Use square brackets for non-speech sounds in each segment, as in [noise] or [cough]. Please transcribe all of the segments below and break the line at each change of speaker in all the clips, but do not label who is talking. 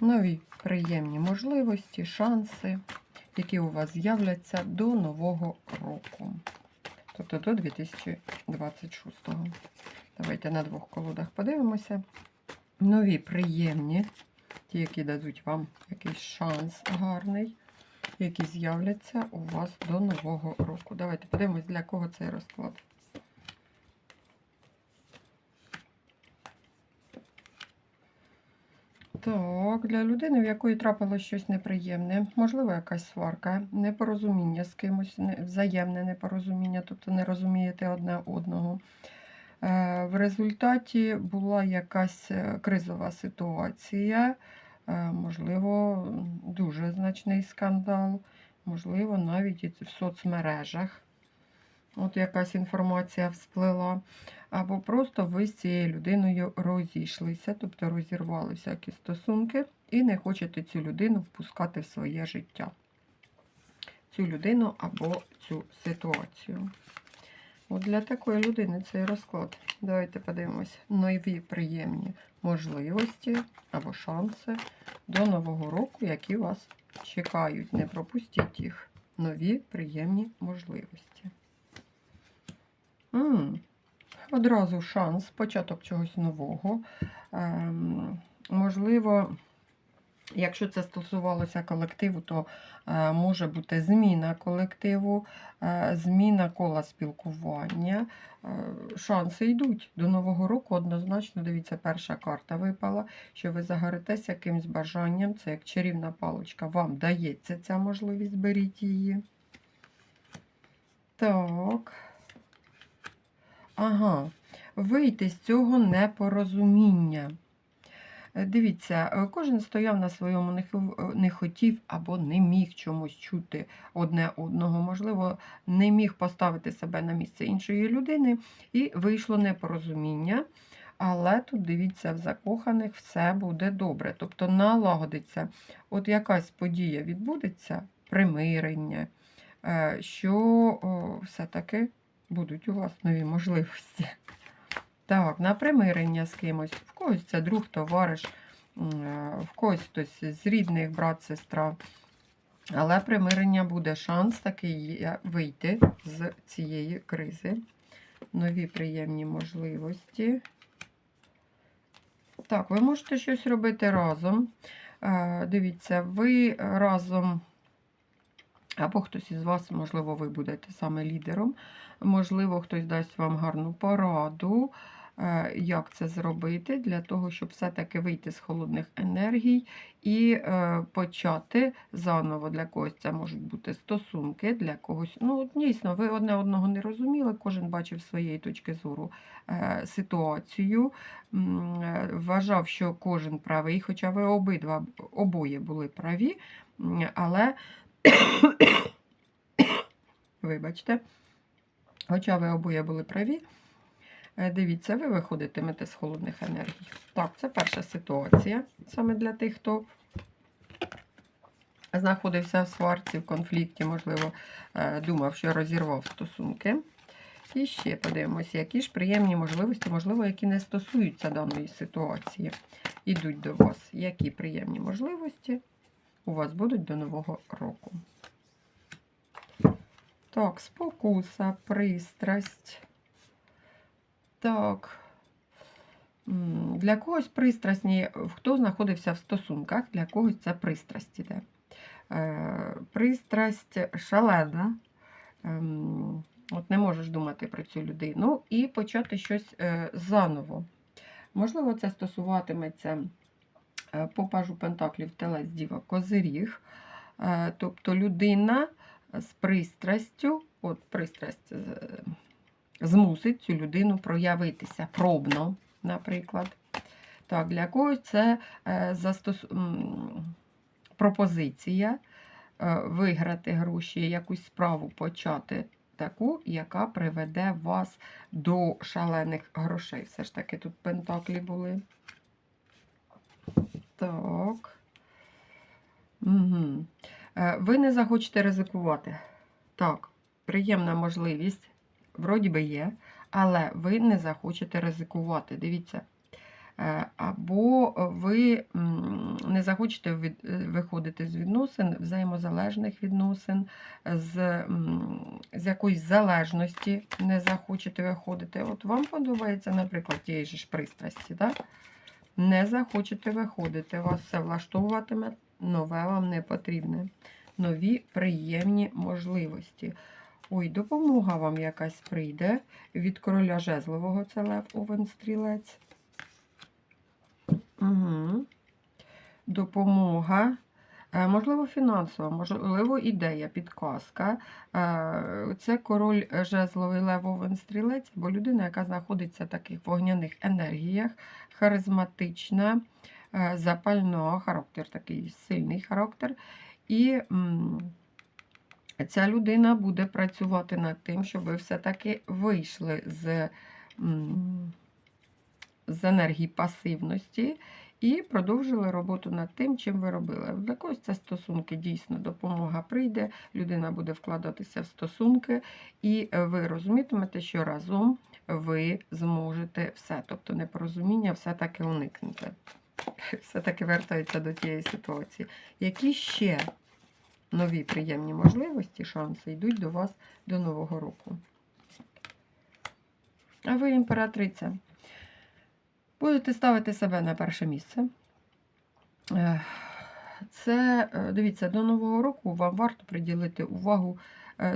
нові приємні можливості, шанси, які у вас з'являться до Нового року. Тобто до 2026-го. Давайте на двох колодах подивимося. Нові приємні, ті, які дадуть вам якийсь шанс гарний, які з'являться у вас до Нового року. Давайте подивимось, для кого цей розклад. Так, для людини, в якої трапилось щось неприємне, можливо, якась сварка, непорозуміння з кимось, взаємне непорозуміння, тобто не розумієте одне одного. Е, В результаті була якась е, кризова ситуація, е, можливо, дуже значний скандал, можливо, навіть і в соцмережах. От якась інформація всплила. Або просто ви з цією людиною розійшлися, тобто розірвали всякі стосунки, і не хочете цю людину впускати в своє життя. Цю людину або цю ситуацію. От для такої людини цей розклад. Давайте подивимось нові приємні можливості або шанси до Нового року, які вас чекають. Не пропустіть їх. Нові приємні можливості. М Одразу шанс, початок чогось нового. Ем, можливо, якщо це стосувалося колективу, то е, може бути зміна колективу, е, зміна кола спілкування. Е, шанси йдуть до Нового року. Однозначно, дивіться, перша карта випала, що ви загоритеся якимсь бажанням. Це як чарівна паличка. Вам дається ця можливість, беріть її. Так. Ага, вийти з цього непорозуміння. Е, Дивіться, е, кожен стояв на своєму, е, не хотів або не міг чомусь чути одне одного. Можливо, не міг поставити себе на місце іншої людини, і вийшло непорозуміння. Але тут дивіться, в закоханих все буде добре. Тобто налагодиться, от якась подія відбудеться, примирення, що все-таки будуть у вас нові можливості. Так, на примирення з кимось. В когось це друг, товариш, е, в когось хтось з рідних, брат, сестра. Але примирення буде шанс такий вийти з цієї кризи. Нові приємні можливості. Так, ви можете щось робити разом. Е, Дивіться, ви разом, або хтось із вас, можливо, ви будете саме лідером. Можливо, хтось дасть вам гарну пораду, е, як це зробити, для того, щоб все-таки вийти з холодних енергій і е, почати заново. Для когось це можуть бути стосунки, для когось. Ну, дійсно, ви одне одного не розуміли, кожен бачив своєї точки зору е, ситуацію, вважав, що кожен правий, хоча ви обидва обоє були праві, але вибачте. Хоча ви обоє були праві, е, дивіться, ви виходитимете з холодних енергій. Так, це перша ситуація, саме для тих, хто знаходився в сварці, в конфлікті, можливо, е, думав, що розірвав стосунки. І ще подивимося, які ж приємні можливості, можливо, які не стосуються даної ситуації, ідуть до вас. Які приємні можливості у вас будуть до Нового року. Так, спокуса, пристрасть. Так. Для когось пристрасні, хто знаходився в стосунках, для когось це пристрасть іде. Е, Пристрасть шалена. Ем, От не можеш думати про цю людину і почати щось е, заново. Можливо, це стосуватиметься по пажу Пентаклів Телець Діва Козиріг. Е, Тобто людина з пристрастю, от пристрасть е, змусить цю людину проявитися пробно, наприклад. Так, для когось це е, застос... пропозиція е, виграти гроші, якусь справу почати таку, яка приведе вас до шалених грошей. Все ж таки тут пентаклі були. Так. Угу. Ви не захочете ризикувати. Так, приємна можливість, вроді би є, але ви не захочете ризикувати. Дивіться. Е, Або ви не захочете е, виходити з відносин, взаємозалежних відносин, з, з якоїсь залежності не захочете виходити. От вам подобається, наприклад, тієї ж пристрасті, так? Не захочете виходити, вас все влаштовуватиме, нове вам не потрібне. Нові приємні можливості. Ой, допомога вам якась прийде від короля жезлового, це Лев Овен Стрілець. Угу. Допомога. Е, Можливо, фінансова, можливо, ідея, підказка. Е, Це король жезловий левовен-стрілець, або людина, яка знаходиться в таких вогняних енергіях, харизматична, е, запальна, характер такий сильний характер. І ця людина буде працювати над тим, щоб ви все-таки вийшли з, з енергії пасивності і продовжили роботу над тим, чим ви робили. Для когось це стосунки дійсно допомога прийде, людина буде вкладатися в стосунки, і е, ви розумітимете, що разом ви зможете все. Тобто непорозуміння все-таки уникнете. [laughs] Все-таки вертається до тієї ситуації. Які ще нові приємні можливості, шанси йдуть до вас до Нового року? А ви імператриця. Будете ставити себе на перше місце. Це, е, дивіться, до Нового року вам варто приділити увагу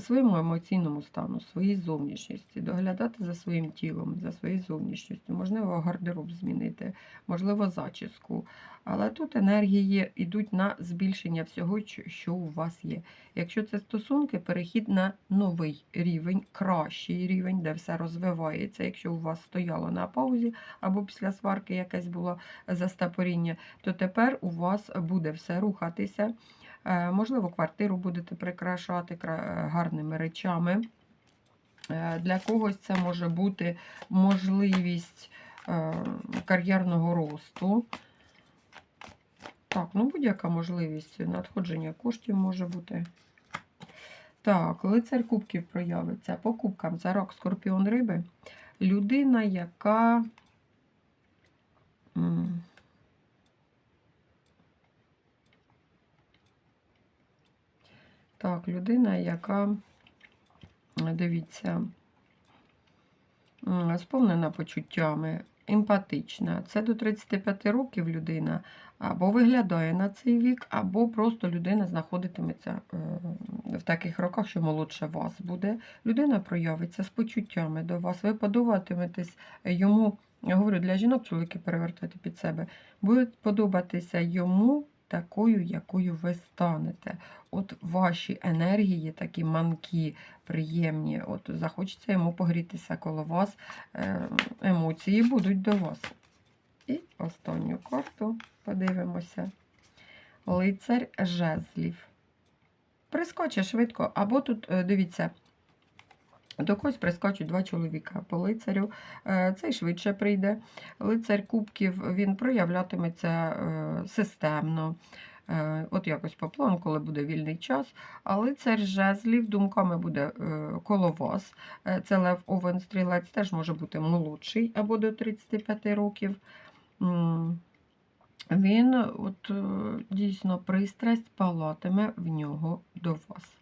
своєму емоційному стану, своїй зовнішності, доглядати за своїм тілом, за своєю зовнішністю, можливо, гардероб змінити, можливо, зачіску. Але тут енергії йдуть на збільшення всього, що- у вас є. Якщо це стосунки, перехід на новий рівень, кращий рівень, де все розвивається. Якщо у вас стояло на паузі або після сварки якесь було застапоріння, то тепер у вас буде все рухатися. Е, Можливо, квартиру будете прикрашати гарними речами. Е, Для когось це може бути можливість е, кар'єрного росту. Так, ну будь-яка можливість надходження коштів може бути. Так, лицар кубків проявиться. По кубкам рак скорпіон риби. Людина, яка. Так, людина, яка, е, дивіться, сповнена почуттями, емпатична. Це до 35 років людина або виглядає на цей вік, або просто людина знаходитиметься е, в таких роках, що молодше вас буде. Людина проявиться з почуттями до вас. Ви подобатиметесь йому, я говорю, для жінок чоловіки перевертати під себе, буде подобатися йому такою, якою ви станете. От ваші енергії, такі манкі, приємні, от захочеться йому погрітися коло вас, е, емоції будуть до вас. І останню карту подивимося. Лицар жезлів. Прискоче швидко, або тут, е, дивіться, до когось прискочуть два чоловіка по лицарю. Е, Цей швидше прийде. Лицар кубків він проявлятиметься е, системно. Е, От якось по плану, коли буде вільний час. А лицар жезлів думками буде коло вас. Це Лев Овен Стрілець, теж може бути молодший або до 35 років. Він от, дійсно пристрасть палатиме в нього до вас.